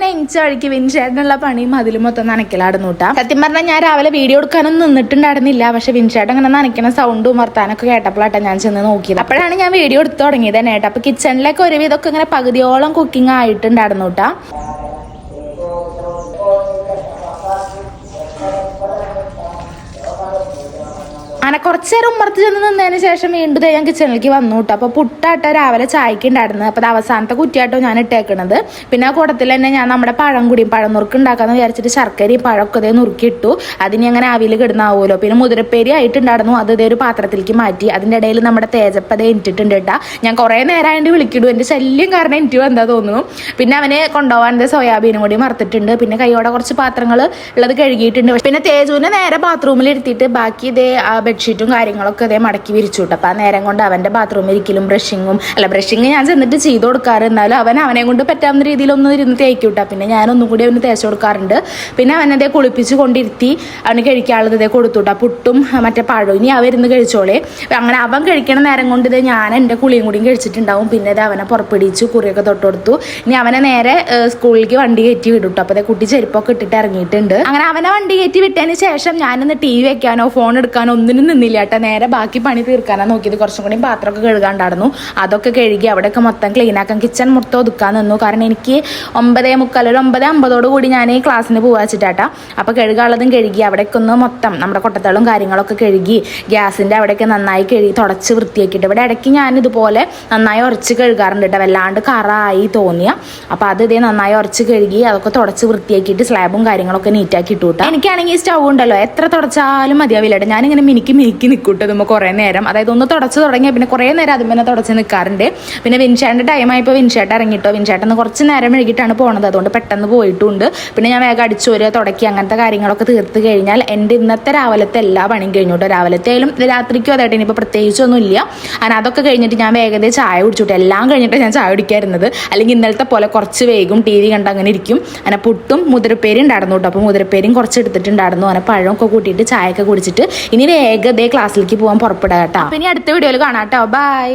തന്നെ ഇഞ്ച വഴിക്ക് വിൻചേട്ടനുള്ള പണിയും അതിലും മൊത്തം നനയ്ക്കലാടുന്നു കേട്ടാ സത്യം പറഞ്ഞാൽ ഞാൻ രാവിലെ വീഡിയോ എടുക്കാനൊന്നും നിന്നിട്ടുണ്ടായിരുന്നില്ല. പക്ഷെ വിൻചേട്ടൻ ഇങ്ങനെ നനയ്ക്കുന്ന സൗണ്ടും വർത്താനൊക്കെ കേട്ടപ്പോഴാട്ടെ ഞാൻ ചെന്ന് നോക്കിയത്. അപ്പോഴാണ് ഞാൻ വീഡിയോ എടുത്ത് തുടങ്ങിയത് തന്നെ കേട്ടോ. അപ്പൊ കിച്ചണിലൊക്കെ ഒരുവിധമൊക്കെ ഇങ്ങനെ പകുതിയോളം കുക്കിംഗ് ആയിട്ടുണ്ടായിരുന്നു കേട്ടാ അങ്ങനെ കുറച്ച് നേരം ഉമ്മർത്ത് ചെന്ന് നിന്നതിന് ശേഷം വീണ്ടും ഞാൻ കിച്ചണിലേക്ക് വന്നു കേട്ടോ അപ്പോൾ പുട്ടാട്ടോ രാവിലെ ചായക്ക് ഉണ്ടായിരുന്നത് അപ്പോൾ അത് അവസാനത്തെ കുറ്റിയാട്ടോ ഞാൻ ഇട്ടേക്കണത്. പിന്നെ ആ കൂടത്തിൽ തന്നെ ഞാൻ നമ്മുടെ പഴം കൂടിയും പഴം നുറുക്ക് ഉണ്ടാക്കാന്ന് വിചാരിച്ചിട്ട് ശർക്കരയും പഴമൊക്കെ ഇതേ നുറുക്കിയിട്ടു അതിന് അങ്ങനെ ആവിയിൽ കിടന്നാവുമല്ലോ പിന്നെ മുതിരപ്പേരി ആയിട്ടുണ്ടായിരുന്നു. അത് ഇതേ ഒരു പാത്രത്തിലേക്ക് മാറ്റി. അതിന്റെ ഇടയിൽ നമ്മുടെ തേജപ്പത ഇട്ടിട്ടുണ്ട് കേട്ടാ ഞാൻ കുറേ നേരമായിട്ട് വിളിക്കിടും. എന്റെ ശല്യം കാരണം എനിക്ക് എന്താ തോന്നുന്നു. പിന്നെ അവനെ കൊണ്ടുപോകാൻ സോയാബീനും കൂടി മറത്തിട്ടുണ്ട് പിന്നെ കൈയോടെ കുറച്ച് പാത്രങ്ങൾ ഉള്ളത് കഴുകിയിട്ടുണ്ട്. പിന്നെ തേജുവിനെ നേരെ ബാത്റൂമിൽ ഇരുത്തിയിട്ട് ബാക്കി ഇതേ ആ ബെഡ്ഷീറ്റും കാര്യങ്ങളൊക്കെ ഇതേ മടക്കി വിരിച്ചു വിട്ടു അപ്പം ആ നേരം കൊണ്ട് അവന്റെ ബാത്റൂമിൽ ഇരിക്കലും ബ്രഷിങ്ങും അല്ല ബ്രഷിങ് ഞാൻ ചെന്നിട്ട് ചെയ്ത് കൊടുക്കാറ്. എന്നാലും അവൻ അവനെ കൊണ്ട് പറ്റാവുന്ന രീതിയിലൊന്നും ഇരുന്ന് തേക്കി വിട്ടാ പിന്നെ ഞാനൊന്നും കൂടി അവന് തേച്ച് കൊടുക്കാറുണ്ട്. പിന്നെ അവനതേ കുളിപ്പിച്ച് കൊണ്ടിരുത്തി അവന് കഴിക്കാനുള്ളത് ഇതേ കൊടുത്തുവിട്ടാ പുട്ടും മറ്റേ പഴവും ഇനി അവ ഇരുന്ന് കഴിച്ചോളെ. അങ്ങനെ അവൻ കഴിക്കണ നേരം കൊണ്ട് ഇത് ഞാൻ എന്റെ കുളിയും കൂടിയും കഴിച്ചിട്ടുണ്ടാവും. പിന്നെ ഇത് അവനെ പുറപ്പെടിച്ചു കുറിയൊക്കെ തൊട്ട് കൊടുത്തു ഇനി അവനെ നേരെ സ്കൂളിലേക്ക് വണ്ടി കയറ്റി വിടും അപ്പോൾ അതേ കുട്ടി ചെരുപ്പൊക്കെ ഇട്ടിട്ട് ഇറങ്ങിയിട്ടുണ്ട്. അങ്ങനെ അവനെ വണ്ടി കയറ്റി വിട്ടതിന് ശേഷം ഞാനൊന്ന് ടി വി വെക്കാനോ ഫോൺ എടുക്കാനോ ഒന്നിനും നിന്നില്ല കേട്ടോ. നേരെ ബാക്കി പണി തീർക്കാനാണ് നോക്കിയത്. കുറച്ചും കൂടി പാത്രമൊക്കെ കഴുകാണ്ടായിരുന്നു. അതൊക്കെ കഴുകി അവിടെയൊക്കെ മൊത്തം ക്ലീൻ ആക്കാൻ കിച്ചൺ മൊത്തം ഒതുക്കാൻ നിന്നു. കാരണം എനിക്ക് ഒമ്പതേ മുക്കാൽ ഒരു ഒമ്പത് അമ്പതോട് കൂടി ഞാൻ ഈ ക്ലാസ്സിന് പോവാ വെച്ചിട്ടാട്ടാ. അപ്പോൾ കഴുകാനുള്ളതും കഴുകി അവിടേക്ക് ഒന്ന് മൊത്തം നമ്മുടെ കൊട്ടത്തളും കാര്യങ്ങളൊക്കെ കഴുകി ഗ്യാസിന്റെ അവിടെയൊക്കെ നന്നായി കഴുകി തുടച്ച് വൃത്തിയാക്കിയിട്ട് ഇവിടെ ഇടയ്ക്ക് ഞാൻ ഇതുപോലെ നന്നായി ഉറച്ച് കഴുകാറുണ്ട് കേട്ടോ. വല്ലാണ്ട് കറായി തോന്നിയ. അപ്പോൾ അത് ഇതേ നന്നായി ഉറച്ച് കഴുകി അതൊക്കെ തുടച്ച് വൃത്തിയാക്കിയിട്ട് സ്ലാബും കാര്യങ്ങളൊക്കെ നീറ്റാക്കി ഇട്ടു കേട്ടോ. എനിക്കാണെങ്കിൽ സ്റ്റൗ ഉണ്ടല്ലോ. എത്ര തുടച്ചാലും മതിയാവില്ല ഞാനിങ്ങനെ മിനിക്ക് മിനിക്ക് നിൽക്കൂട്ടോ നമ്മൾ കുറേ നേരം. അതായത് ഒന്ന് തുടച്ച് തുടങ്ങിയാൽ പിന്നെ കുറേ നേരം അതും തന്നെ തുടച്ച് നിൽക്കാറുണ്ട് പിന്നെ വിൻഷാന്റെ ടൈമായപ്പോൾ വിൻഷേട്ട് ഇറങ്ങിയിട്ടോ വിൻഷേട്ടന്ന് കുറച്ച് നേരം വൈകിട്ടാണ് പോണത്. അതുകൊണ്ട് പെട്ടെന്ന് പോയിട്ടുണ്ട്. പിന്നെ ഞാൻ വേഗം അടിച്ചോര് തുടക്കി അങ്ങനത്തെ കാര്യങ്ങളൊക്കെ തീർത്ത് കഴിഞ്ഞാൽ എന്റെ ഇന്നത്തെ രാവിലത്തെ എല്ലാ പണിയും കഴിഞ്ഞു കേട്ടോ. രാവിലത്തെ ആയാലും രാത്രിക്കും അതായിട്ട് ഇനിയിപ്പോൾ പ്രത്യേകിച്ചൊന്നും ഇല്ല അങ്ങനെ അതൊക്കെ കഴിഞ്ഞിട്ട് ഞാൻ വേഗത ചായ കുടിച്ചിട്ട്. എല്ലാം കഴിഞ്ഞിട്ട് ഞാൻ ചായ കുടിക്കാറുന്നത്. അല്ലെങ്കിൽ ഇന്നലത്തെ പോലെ കുറച്ച് വേഗം ടി വി കണ്ട് അങ്ങനെ ഇരിക്കും. അങ്ങനെ പുട്ടും മുതിരപ്പേരും ഉണ്ടായിരുന്നു കേട്ടോ. അപ്പോൾ മുതിരപ്പേരും കുറച്ച് എടുത്തിട്ടുണ്ടായിരുന്നു. അങ്ങനെ പഴമൊക്കെ കൂട്ടിയിട്ട് ചായയൊക്കെ കുടിച്ചിട്ട് ഇനി വേഗതേ ക്ലാസ്സിലേക്ക് പോകാൻ പുറപ്പെടുക കേട്ടോ ഇനി അടുത്ത വീഡിയോയിൽ കാണാം കേട്ടോ ബൈ